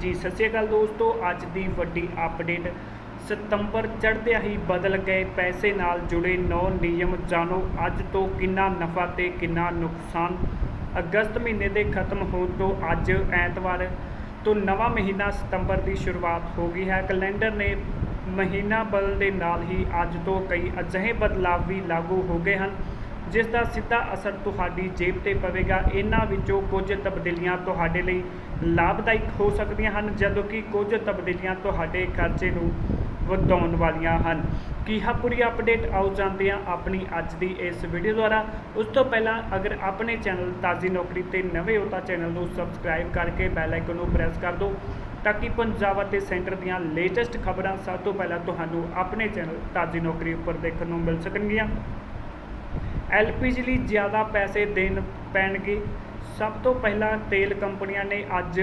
ਜੀ, ਸਤਿ ਸ਼੍ਰੀ ਅਕਾਲ ਦੋਸਤੋ, ਅੱਜ ਦੀ ਵੱਡੀ ਅਪਡੇਟ ਸਤੰਬਰ ਚੜ੍ਹਦਿਆਂ ਹੀ ਬਦਲ ਗਏ ਪੈਸੇ ਨਾਲ ਜੁੜੇ ਨੌ ਨਿਯਮ ਜਾਣੋ, ਅੱਜ ਤੋਂ ਕਿੰਨਾ ਨਫਾ ਤੇ ਕਿੰਨਾ ਨੁਕਸਾਨ? ਅਗਸਤ ਮਹੀਨੇ ਦੇ ਖਤਮ ਹੋਣ ਤੋਂ ਅੱਜ ਐਤਵਾਰ, ਤੋਂ ਨਵਾਂ ਮਹੀਨਾ ਸਤੰਬਰ ਦੀ ਸ਼ੁਰੂਆਤ ਹੋ ਗਈ ਹੈ। ਕੈਲੰਡਰ ਨੇ ਮਹੀਨਾ ਬਦਲ ਦੇ ਨਾਲ ਹੀ ਅੱਜ ਤੋਂ ਕਈ ਅਜਿਹੇ ਬਦਲਾਵ ਵੀ ਲਾਗੂ ਹੋ ਗਏ ਹਨ। ਜਿਸ ਦਾ ਸਿੱਧਾ ਅਸਰ ਤੁਹਾਡੀ ਜੇਬ ਤੇ ਪਵੇਗਾ। ਇਹਨਾਂ ਵਿੱਚੋਂ ਕੁਝ ਤਬਦੀਲੀਆਂ ਤੁਹਾਡੇ ਲਈ ਲਾਭਦਾਇਕ ਹੋ ਸਕਦੀਆਂ ਹਨ, ਜਦੋਂ ਕਿ ਕੁਝ ਤਬਦੀਲੀਆਂ ਤੁਹਾਡੇ ਖਰਚੇ ਨੂੰ ਵਧਾਉਣ ਵਾਲੀਆਂ ਹਨ। ਕੀ ਹੈ ਪੂਰੀ ਅਪਡੇਟ ਆਉ ਜਾਂਦੇ ਹਾਂ ਆਪਣੀ ਅੱਜ ਦੀ ਇਸ ਵੀਡੀਓ ਦੁਆਰਾ। ਉਸ ਤੋਂ ਪਹਿਲਾਂ ਅਗਰ ਆਪਣੇ ਚੈਨਲ ਤਾਜ਼ੀ ਨੌਕਰੀ ਤੇ ਨਵੇਂ ਹੋ ਤਾਂ ਚੈਨਲ ਨੂੰ ਸਬਸਕ੍ਰਾਈਬ ਕਰਕੇ ਬੈਲ ਆਈਕਨ ਨੂੰ ਪ੍ਰੈਸ ਕਰ ਦਿਓ, ਤਾਂ ਕਿ ਪੰਜਾਬ ਅਤੇ ਸੈਂਟਰ ਦੀਆਂ ਲੇਟੈਸਟ ਖਬਰਾਂ ਸਭ ਤੋਂ ਪਹਿਲਾਂ ਤੁਹਾਨੂੰ ਆਪਣੇ ਚੈਨਲ ਤਾਜ਼ੀ ਨੌਕਰੀ ਉੱਪਰ ਦੇਖਣ ਨੂੰ ਮਿਲ ਸਕਣਗੀਆਂ। ਐਲਪੀਜੀ ਲਈ ਜ਼ਿਆਦਾ ਪੈਸੇ ਦੇਣ ਪੈਣਗੇ। ਸਭ ਤੋਂ ਪਹਿਲਾਂ ਤੇਲ ਕੰਪਨੀਆਂ ਨੇ ਅੱਜ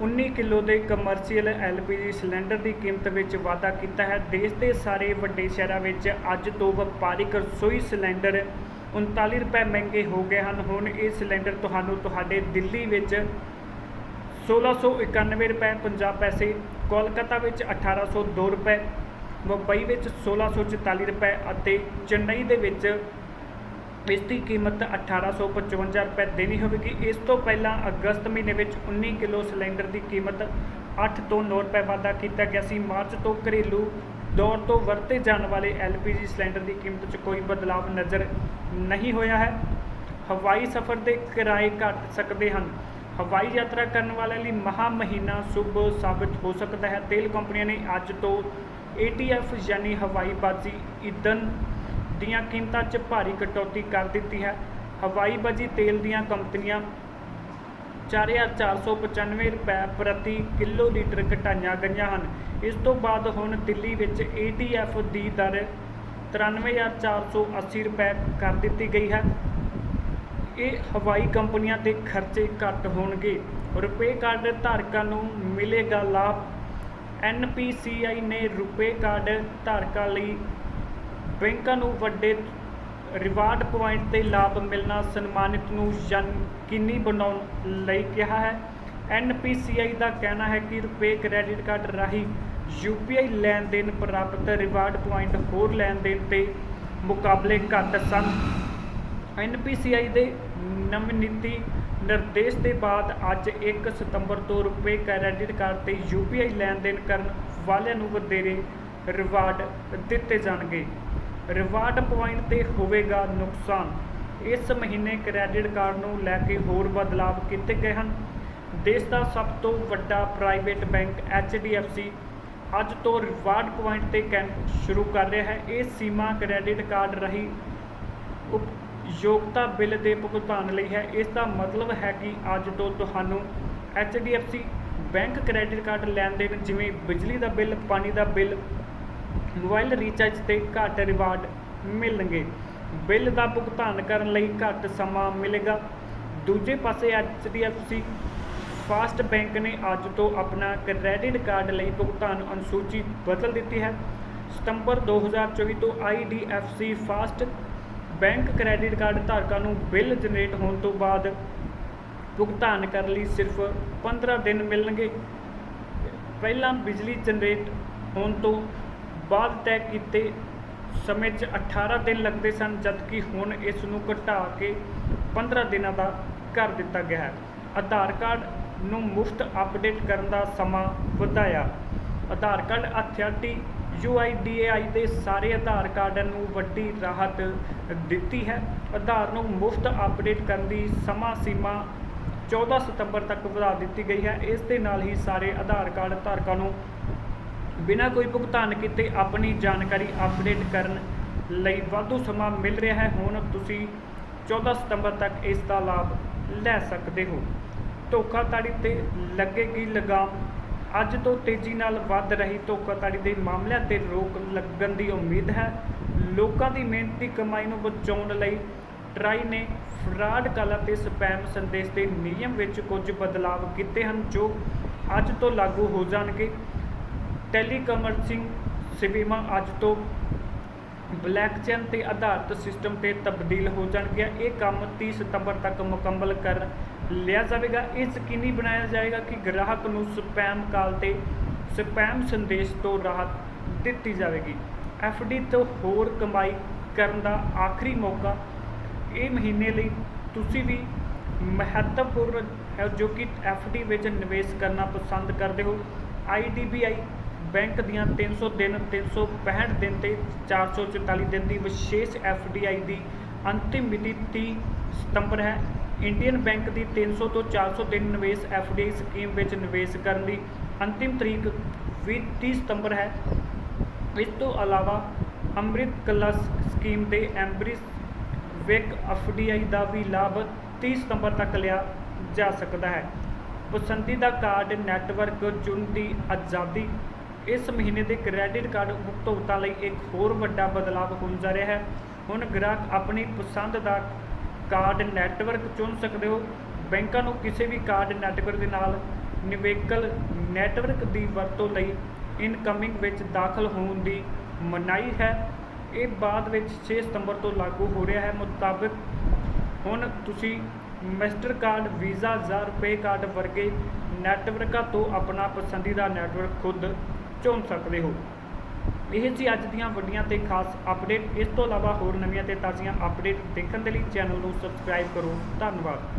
19 ਕਿਲੋ ਦੇ ਕਮਰਸ਼ੀਅਲ ਐਲਪੀਜੀ ਸਿਲੰਡਰ ਦੀ ਕੀਮਤ ਵਿੱਚ ਵਾਧਾ ਕੀਤਾ ਹੈ। ਦੇਸ਼ ਦੇ ਸਾਰੇ ਵੱਡੇ ਸ਼ਹਿਰਾਂ ਵਿੱਚ ਅੱਜ ਤੋਂ ਵਪਾਰਿਕ ਰਸੋਈ ਸਿਲੰਡਰ 39 ਰੁਪਏ ਮਹਿੰਗੇ ਹੋ ਗਏ ਹਨ। ਹੁਣ ਇਹ ਸਿਲੰਡਰ ਤੁਹਾਨੂੰ ਤੁਹਾਡੇ ਦਿੱਲੀ ਵਿੱਚ 1691 ਰੁਪਏ 50 ਪੈਸੇ, ਕੋਲਕਾਤਾ ਵਿੱਚ 1802 ਰੁਪਏ ਮੁੰਬਈ ਵਿੱਚ 1644 ਰੁਪਏ ਅਤੇ ਚੇਨਈ ਦੇ ਵਿੱਚ ਇਸ ਦੀ ਕੀਮਤ 1855 ਰੁਪਏ ਦੇਣੀ ਹੋਵੇਗੀ। ਇਸ ਤੋਂ ਪਹਿਲਾਂ ਅਗਸਤ ਮਹੀਨੇ ਵਿੱਚ 19 ਕਿਲੋ ਸਿਲੰਡਰ ਦੀ ਕੀਮਤ 8 ਤੋਂ 9 ਰੁਪਏ ਵਾਧਾ ਕੀਤਾ ਗਿਆ ਸੀ। ਮਾਰਚ ਤੋਂ ਘਰੇਲੂ ਦੌਰ ਤੋਂ ਵਰਤੇ ਜਾਣ ਵਾਲੇ ਐਲਪੀਜੀ ਸਿਲੰਡਰ ਦੀ ਕੀਮਤ 'ਚ ਕੋਈ ਬਦਲਾਅ ਨਜ਼ਰ ਨਹੀਂ ਹੋਇਆ ਹੈ। ਹਵਾਈ ਸਫ਼ਰ ਦੇ ਕਿਰਾਏ ਘਟ ਸਕਦੇ ਹਨ। ਹਵਾਈ ਯਾਤਰਾ ਕਰਨ ਵਾਲਿਆਂ ਲਈ ਮਹਾ ਮਹੀਨਾ ਸ਼ੁਭ ਸਾਬਿਤ ਹੋ ਸਕਦਾ ਹੈ। ਤੇਲ ਕੰਪਨੀਆਂ ਨੇ ਅੱਜ ਤੋਂ ATF ਯਾਨੀ ਹਵਾਈ ਬਾਜੀ ਈਂਧਨ ਦੀਆਂ ਕੀਮਤਾਂ 'ਚ ਭਾਰੀ ਕਟੌਤੀ ਕਰ ਦਿੱਤੀ ਹੈ। ਹਵਾਈ ਬਾਜੀ ਤੇਲ ਦੀਆਂ ਕੰਪਨੀਆਂ 4495 ਰੁਪਏ ਪ੍ਰਤੀ ਕਿਲੋ ਲੀਟਰ ਘਟਾਈਆਂ ਗਈਆਂ ਹਨ। ਇਸ ਤੋਂ ਬਾਅਦ ਹੁਣ ਦਿੱਲੀ ਵਿੱਚ ATF ਦੀ ਦਰ 93480 ਰੁਪਏ ਕਰ ਦਿੱਤੀ ਗਈ ਹੈ। ਇਹ ਹਵਾਈ ਕੰਪਨੀਆਂ ਦੇ ਖਰਚੇ ਘੱਟ ਹੋਣਗੇ। ਰੁਪਏ ਕਾਰਡ ਧਾਰਕਾਂ ਨੂੰ ਮਿਲੇਗਾ ਲਾਭ। NPCI ਨੇ ਰੁਪੇ ਕਾਰਡ ਧਾਰਕਾਂ ਲਈ ਬੈਂਕਾਂ ਨੂੰ ਵੱਡੇ ਰਿਵਾਰਡ ਪੁਆਇੰਟ ਤੇ ਲਾਭ ਮਿਲਣਾ ਸਨਮਾਨਿਤ ਨੂੰ ਯਕੀਨੀ ਬਣਾਉਣ ਲਈ ਕਿਹਾ ਹੈ। NPCI ਦਾ ਕਹਿਣਾ ਹੈ ਕਿ ਰੁਪੇ ਕ੍ਰੈਡਿਟ ਕਾਰਡ ਰਾਹੀਂ UPI ਲੈਣ ਦੇਣ ਪ੍ਰਾਪਤ ਰਿਵਾਰਡ ਪੁਆਇੰਟ ਹੋਰ ਲੈਣ ਦੇਣ ਤੇ ਮੁਕਾਬਲੇ ਘੱਟ ਸਨ। NPCI ਦੇ ਨਵਨੀਤੀ ਨਿਰਦੇਸ਼ ਦੇ ਬਾਅਦ ਅੱਜ 1 ਸਤੰਬਰ ਤੋਂ ਰੁਪਏ ਕ੍ਰੈਡਿਟ ਕਾਰਡ ਤੇ UPI ਲੈਣ ਦੇਣ ਕਰਨ ਵਾਲਿਆਂ ਨੂੰ ਵਧੇਰੇ ਰਿਵਾਰਡ ਦਿੱਤੇ ਜਾਣਗੇ। ਰਿਵਾਰਡ ਪੁਆਇੰਟ ਤੇ ਹੋਵੇਗਾ ਨੁਕਸਾਨ। ਇਸ ਮਹੀਨੇ ਕ੍ਰੈਡਿਟ ਕਾਰਡ ਨੂੰ ਲੈ ਕੇ ਹੋਰ ਬਦਲਾਅ ਕੀਤੇ ਗਏ ਹਨ। ਦੇਸ਼ ਦਾ ਸਭ ਤੋਂ ਵੱਡਾ ਪ੍ਰਾਈਵੇਟ ਬੈਂਕ HDFC ਅੱਜ ਤੋਂ ਰਿਵਾਰਡ ਪੁਆਇੰਟ ਤੇ ਕੈਂਪ ਸ਼ੁਰੂ ਕਰ ਰਿਹਾ ਹੈ। ਇਹ ਸੀਮਾ ਕ੍ਰੈਡਿਟ ਕਾਰਡ ਰਾਹੀਂ ਯੋਗਤਾ ਬਿੱਲ ਦੇ ਭੁਗਤਾਨ ਲਈ ਹੈ। ਇਸ ਦਾ ਮਤਲਬ ਹੈ ਕਿ ਅੱਜ ਤੋਂ ਤੁਹਾਨੂੰ HDFC ਬੈਂਕ ਕ੍ਰੈਡਿਟ ਕਾਰਡ ਲੈਣ ਦੇਣ, ਜਿਵੇਂ ਬਿਜਲੀ ਦਾ ਬਿੱਲ, ਪਾਣੀ ਦਾ ਬਿੱਲ, ਮੋਬਾਈਲ ਰੀਚਾਰਜ ਤੇ ਘੱਟ ਰਿਵਾਰਡ ਮਿਲਣਗੇ। ਬਿੱਲ ਦਾ ਭੁਗਤਾਨ ਕਰਨ ਲਈ ਘੱਟ ਸਮਾਂ ਮਿਲੇਗਾ। ਦੂਜੇ ਪਾਸੇ HDFC ਫਾਸਟ ਬੈਂਕ ਨੇ ਅੱਜ ਤੋਂ ਆਪਣਾ ਕ੍ਰੈਡਿਟ ਕਾਰਡ ਲਈ ਭੁਗਤਾਨ ਅਨੁਸੂਚੀ ਬਦਲ ਦਿੱਤੀ ਹੈ। ਸਤੰਬਰ 2024 ਤੋਂ IDFC first bank credit card ਧਾਰਕਾਂ ਨੂੰ ਬਿੱਲ ਜਨਰੇਟ ਹੋਣ ਤੋਂ ਬਾਅਦ ਭੁਗਤਾਨ ਕਰਨ ਲਈ ਸਿਰਫ 15 ਦਿਨ ਮਿਲਣਗੇ। ਪਹਿਲਾਂ ਬਿਜਲੀ ਜਨਰੇਟ ਹੋਣ ਤੋਂ ਬਾਅਦ ਤੈਅ ਕੀਤੇ ਸਮੇਂ 'ਚ 18 ਦਿਨ ਲੱਗਦੇ ਸਨ, ਜਦਕਿ ਹੁਣ ਇਸ ਨੂੰ ਘਟਾ ਕੇ 15 ਦਿਨਾਂ ਦਾ ਕਰ ਦਿੱਤਾ ਗਿਆ ਹੈ। ਆਧਾਰ ਕਾਰਡ ਨੂੰ ਮੁਫਤ ਅਪਡੇਟ ਕਰਨ ਦਾ ਸਮਾਂ ਵਧਾਇਆ। ਆਧਾਰ ਕਾਰਡ ਅਥਾਰਟੀ UIDAI ਦੇ ਸਾਰੇ ਆਧਾਰ ਕਾਰਡਾਂ ਨੂੰ ਵੱਡੀ ਰਾਹਤ ਦਿੱਤੀ ਹੈ। ਆਧਾਰ ਨੂੰ ਮੁਫਤ ਅਪਡੇਟ ਕਰਨ ਦੀ ਸਮਾਂ ਸੀਮਾ 14 ਸਤੰਬਰ ਤੱਕ ਵਧਾ ਦਿੱਤੀ ਗਈ ਹੈ। ਇਸ ਦੇ ਨਾਲ ਹੀ ਸਾਰੇ ਆਧਾਰ ਕਾਰਡ ਧਾਰਕਾਂ ਨੂੰ ਬਿਨਾਂ ਕੋਈ ਭੁਗਤਾਨ ਕੀਤੇ ਆਪਣੀ ਜਾਣਕਾਰੀ ਅਪਡੇਟ ਕਰਨ ਲਈ ਵਾਧੂ ਸਮਾਂ ਮਿਲ ਰਿਹਾ ਹੈ। ਹੁਣ ਤੁਸੀਂ 14 ਸਤੰਬਰ ਤੱਕ ਇਸ ਦਾ ਲਾਭ ਲੈ ਸਕਦੇ ਹੋ। ਧੋਖਾਧੜੀ ਤੇ ਲੱਗੇਗੀ ਲਗਾਮ ਅੱਜ ਤੋਂ ਤੇਜ਼ੀ ਨਾਲ ਵੱਧ ਰਹੀ ਧੋਖਾਧੜੀ ਦੇ ਮਾਮਲਿਆਂ ਤੇ ਰੋਕ ਲੱਗਣ ਦੀ ਉਮੀਦ ਹੈ। ਲੋਕਾਂ ਦੀ ਮਿਹਨਤੀ ਕਮਾਈ ਨੂੰ ਬਚਾਉਣ ਲਈ ਟਰਾਈ ਨੇ ਫਰਾਡ ਕਾਲਾਂ ਤੇ ਸਪੈਮ ਸੰਦੇਸ਼ ਦੇ ਨਿਯਮ ਵਿੱਚ ਕੁਝ ਬਦਲਾਵ ਕੀਤੇ ਹਨ, ਜੋ ਅੱਜ ਤੋਂ ਲਾਗੂ ਹੋ ਜਾਣਗੇ। ਟੈਲੀਕਮਰਸਿੰਗ ਸੇਵਾਵਾਂ ਅੱਜ ਤੋਂ ਬਲੈਕਚੇਨ ਤੇ ਆਧਾਰਿਤ ਸਿਸਟਮ ਤੇ ਤਬਦੀਲ ਹੋ ਜਾਣਗੀਆਂ। ਇਹ ਕੰਮ 30 ਸਤੰਬਰ ਤੱਕ ਮੁਕੰਮਲ ਕਰ ਲਿਆ ਜਾਵੇਗਾ। ਇਹ ਯਕੀਨੀ ਬਣਾਇਆ ਜਾਏਗਾ ਕਿ ਗ੍ਰਾਹਕ ਨੂੰ ਸਪੈਮ ਕਾਲ ਤੇ ਸਪੈਮ ਸੰਦੇਸ਼ ਤੋਂ ਰਾਹਤ ਦਿੱਤੀ ਜਾਵੇਗੀ। ਡੀ ਤੋਂ ਹੋਰ ਕਮਾਈ ਕਰਨ ਦਾ ਆਖਰੀ ਮੌਕਾ ਇਹ ਮਹੀਨੇ ਲਈ ਤੁਸੀਂ ਵੀ ਮਹੱਤਵਪੂਰਨ ਹੈ ਜੋ ਕਿ ਡੀ ਵਿੱਚ ਨਿਵੇਸ਼ ਕਰਨਾ ਪਸੰਦ ਕਰਦੇ ਹੋ। ਆਈਡੀਬੀਆਈ ਬੈਂਕ ਦੀਆਂ 300 ਦਿਨ 365 ਦਿਨ ਤੇ 444 ਦਿਨ ਦੀ ਵਿਸ਼ੇਸ਼ ਐਫਡੀਆਈ ਦੀ ਅੰਤਿਮ ਮਿਤੀ 30 ਸਤੰਬਰ ਹੈ। ਇੰਡੀਅਨ ਬੈਂਕ ਦੀ 300 ਤੋਂ 400 ਦਿਨ ਨਿਵੇਸ਼ ਐਫਡੀਆਈ ਸਕੀਮ ਵਿੱਚ ਨਿਵੇਸ਼ ਕਰਨ ਦੀ ਅੰਤਿਮ ਤਰੀਕ 20 30 ਸਤੰਬਰ ਹੈ। ਇਸ ਤੋਂ ਇਲਾਵਾ ਅੰਮ੍ਰਿਤ ਕਲਸ ਸਕੀਮ ਦੇ ਐਂਬਰਿਸ ਵਿਕ ਐਫਡੀਆਈ ਦਾ ਵੀ ਲਾਭ 30 ਸਤੰਬਰ ਤੱਕ ਲਿਆ ਜਾ ਸਕਦਾ ਹੈ। ਪਸੰਦੀਦਾ ਕਾਰਡ ਨੈਟਵਰਕ ਚੁਣ ਦੀ ਆਜ਼ਾਦੀ। ਇਸ ਮਹੀਨੇ ਦੇ ਕ੍ਰੈਡਿਟ ਕਾਰਡ ਉਪਭੋਗਤਾ ਲਈ ਇੱਕ ਹੋਰ ਵੱਡਾ ਬਦਲਾਅ ਹੋਣ ਜਾ ਰਿਹਾ ਹੈ। ਹੁਣ ਗ੍ਰਾਹਕ ਆਪਣੀ ਪਸੰਦ ਦਾ ਕਾਰਡ ਨੈਟਵਰਕ ਚੁਣ ਸਕਦੇ ਹੋ। ਬੈਂਕਾਂ ਨੂੰ ਕਿਸੇ ਵੀ ਕਾਰਡ ਨੈਟਵਰਕ ਦੇ ਨਾਲ ਨਿਵੇਕਲ ਨੈਟਵਰਕ ਦੀ ਵਰਤੋਂ ਲਈ ਇਨਕਮਿੰਗ ਵਿੱਚ ਦਾਖਲ ਹੋਣ ਦੀ ਮਨਾਹੀ ਹੈ। ਇਹ ਬਾਅਦ ਵਿੱਚ 6 ਸਤੰਬਰ ਤੋਂ ਲਾਗੂ ਹੋ ਰਿਹਾ ਹੈ। ਮੁਤਾਬਕ ਹੁਣ ਤੁਸੀਂ ਮਾਸਟਰ ਕਾਰਡ ਵੀਜ਼ਾ ਜਾਂ ਰੁਪੇ ਕਾਰਡ ਵਰਗੇ ਨੈਟਵਰਕਾਂ ਤੋਂ ਆਪਣਾ ਪਸੰਦੀਦਾ ਨੈਟਵਰਕ ਖੁਦ ਚੁਣ ਸਕਦੇ ਹੋ। ਇਹ ਸੀ ਅੱਜ ਦੀਆਂ ਵੱਡੀਆਂ ਤੇ ਖਾਸ ਅਪਡੇਟ ਇਸ ਤੋਂ ਇਲਾਵਾ ਹੋਰ ਨਵੀਆਂ ਤੇ ਤਾਜ਼ੀਆਂ ਅਪਡੇਟ ਦੇਖਣ ਦੇ ਲਈ ਚੈਨਲ ਨੂੰ ਸਬਸਕ੍ਰਾਈਬ ਕਰੋ। ਧੰਨਵਾਦ।